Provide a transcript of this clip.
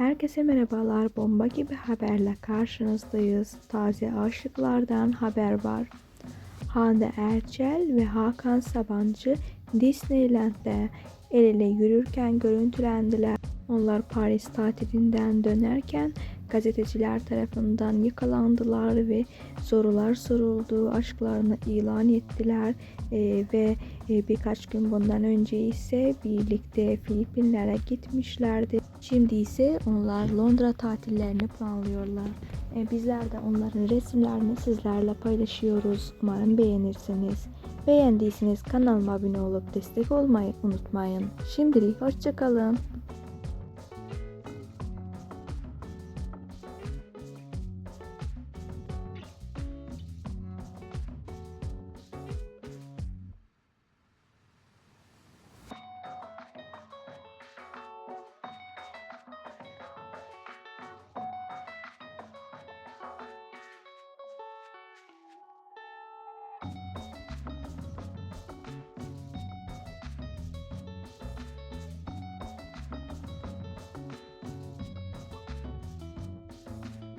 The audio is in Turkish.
Herkese merhabalar. Bomba gibi haberle karşınızdayız. Taze aşıklardan haber var. Hande Erçel ve Hakan Sabancı Disneyland'de el ele yürürken görüntülendiler. Onlar Paris tatilinden dönerken gazeteciler tarafından yakalandılar ve sorular soruldu. Aşklarını ilan ettiler Ee, ve birkaç gün bundan önce ise birlikte Filipinlere gitmişlerdi. Şimdi ise onlar Londra tatillerini planlıyorlar. Ee, bizler de onların resimlerini sizlerle paylaşıyoruz. Umarım beğenirsiniz. Beğendiyseniz kanalıma abone olup destek olmayı unutmayın. Şimdilik hoşçakalın.